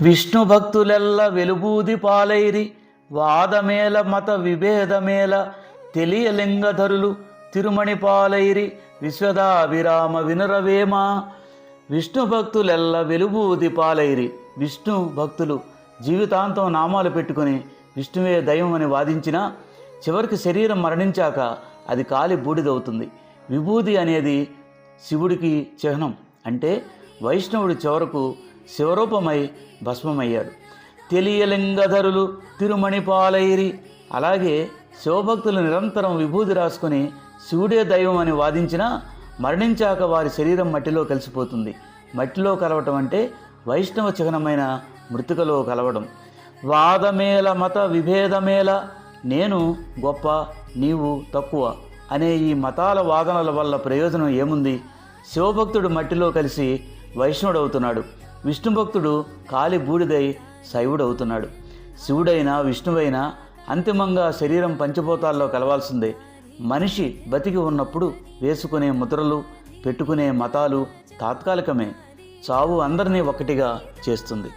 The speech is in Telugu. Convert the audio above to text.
విష్ణు భక్తులెల్ల వెలుబూది పాలైరి వాదమేల మత విభేదమేల తెలియలింగధరులు తిరుమణి పాలైరి విశ్వదాభిరామ వినరవేమా. విష్ణు భక్తులెల్ల వెలుబూది పాలైరి విష్ణు భక్తులు జీవితాంతం నామాలు పెట్టుకుని విష్ణువే దైవం అని వాదించినా చివరికి శరీరం మరణించాక అది కాలి బూడిదవుతుంది. విభూది అనేది శివుడికి చిహ్నం అంటే వైష్ణవుడు చివరకు శివరూపమై భస్మమయ్యాడు. తెలియలింగధరులు తిరుమణిపాలైరి. అలాగే శివభక్తులు నిరంతరం విభూది రాసుకుని శివుడే దైవం అని వాదించినా మరణించాక వారి శరీరం మట్టిలో కలిసిపోతుంది. మట్టిలో కలవటం అంటే వైష్ణవ చిహ్నమైన మృతికలో కలవడం. వాదమేల మత విభేదమేల నేను గొప్ప నీవు తక్కువ అనే ఈ మతాల వాదనల వల్ల ప్రయోజనం ఏముంది? శివభక్తుడు మట్టిలో కలిసి వైష్ణవుడవుతున్నాడు. విష్ణు భక్తుడు కాలి బూడిదై శైవుడవుతున్నాడు. శివుడైనా విష్ణువైనా అంతిమంగా శరీరం పంచభూతాల్లో కలవాల్సిందే. మనిషి బతికి ఉన్నప్పుడు వేసుకునే ముద్రలు పెట్టుకునే మతాలు తాత్కాలికమే. చావు అందరినీ ఒకటిగా చేస్తుంది.